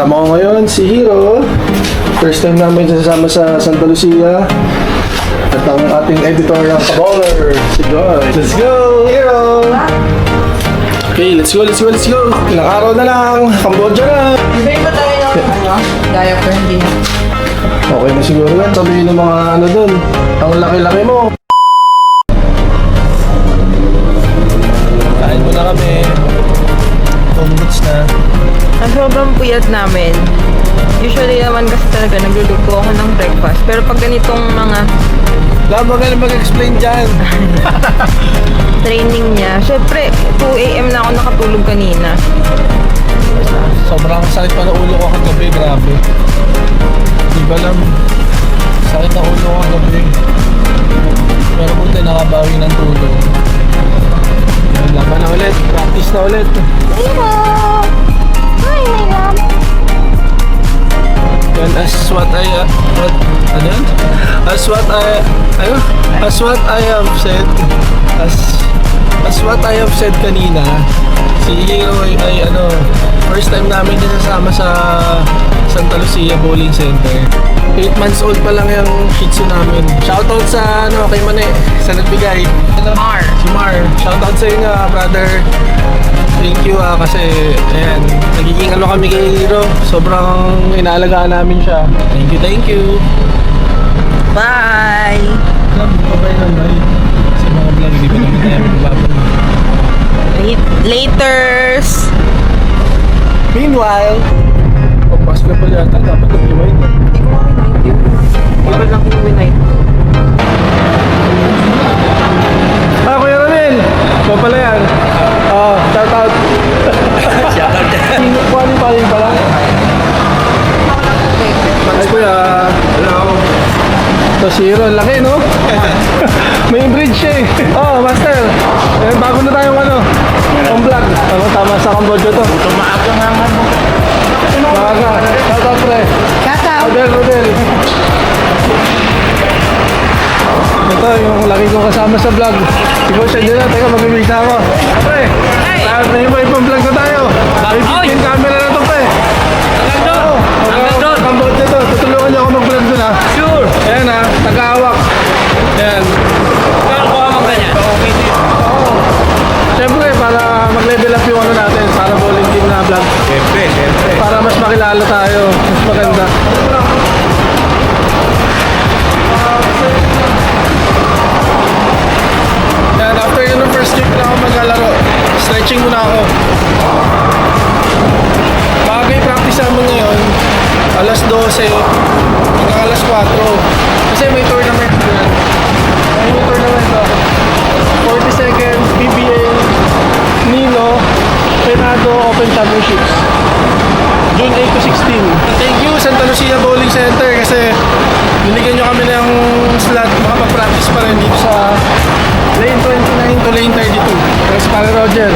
kasama ko ngayon si Hero. First time namin sasama sa Santa Lucia. At ang ating editorial ka-bowler, si Joy. Let's go, Hero! Okay, let's go, let's go, let's go! Ilang araw na lang, Cambodia na! Bigay ba tayo ng ano? Diaper hindi. Okay na siguro yan, sabihin ng mga ano dun. Ang laki-laki mo. Kain mo na kami. Na. Sobrang puyat namin. Usually naman kasi talaga nagluluto ako ng breakfast. Pero pag ganitong mga Wala mo ka mag-explain dyan. training niya, syempre 2 a.m. na ako nakatulog kanina. Sobrang sakit pa ng ulo ko kagabi, grabe. Di ba lang, sakit ng ulo ko kagabi. Pero buti nakabawi ng tulog. Laban na ulit, practice na ulit. Yan, As what I, ano? As what I have said, as, as what I have said kanina, si Hero ay, ay ano, first time namin din sasama sa Santa Lucia Bowling Center. 8 months old pa lang yung Shih Tzu namin. Shoutout sa, ano, kay Mane, sa nagbigay. Mar. Si Mar. Shoutout sa inyo, ah, brother. Thank you ah, kasi ayan, nagiging ano kami kay Hero. Sobrang inaalagaan namin siya. Thank you, thank you. Bye! Hindi laters! Meanwhile, oh, Pasko pa yata, dapat nag-rewind na. Hindi ko makinahit yun. Wala lang kong winite. Ang laki, no? May bridge siya eh. Oh, Master. Eh, bago na tayong ano, ang vlog. Tama, tama sa Cambodia to. Tumaako nga nga mo. Maaga. Shout out, pre. Rodel, Rodel. Ito, yung lagi kong kasama sa vlog. Si Coach, andyan na. Teka, mag-mix na ako. Pre, lahat na yung ibang vlog makilala tayo. Mas maganda. Bowling Center kasi binigyan nyo kami ng slot makapag-practice pa rin dito sa lane 29 to lane 32. Thanks para Roger.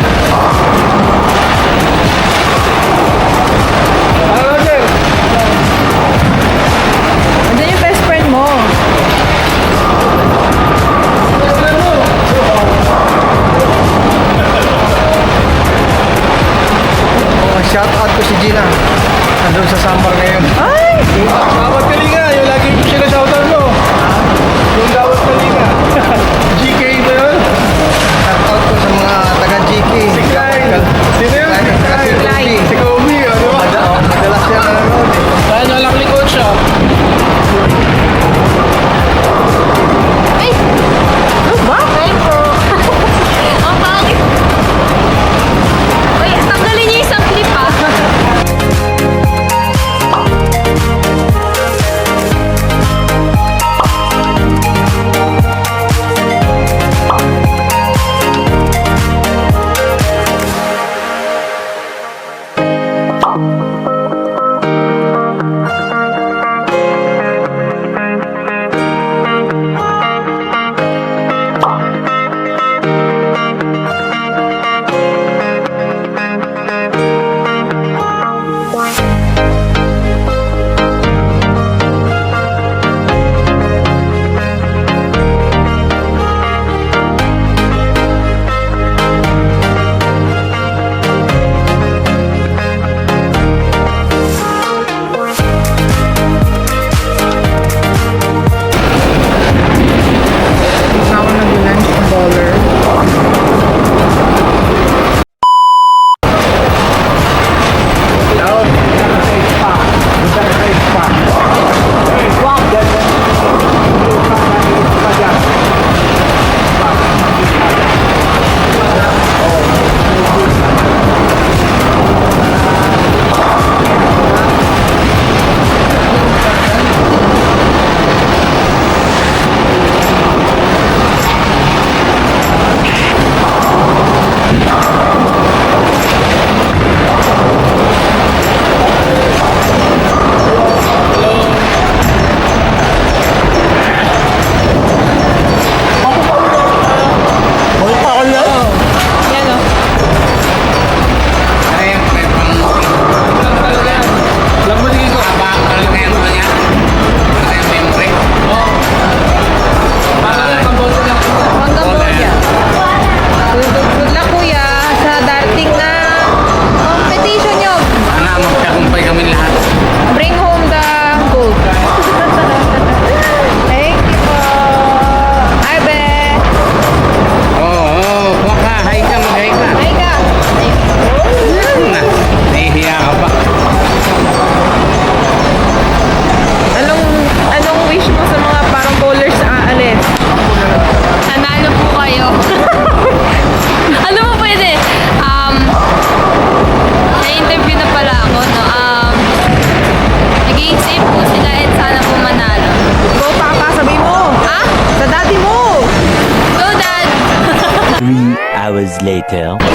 Later.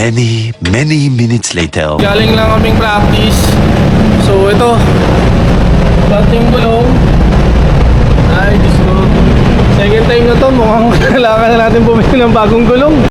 Many, many minutes later. Galing lang kaming practice. So ito. Dating gulong. Ay, Diyos ko. Second time na to, mukhang kailangan na natin bumili ng bagong gulong.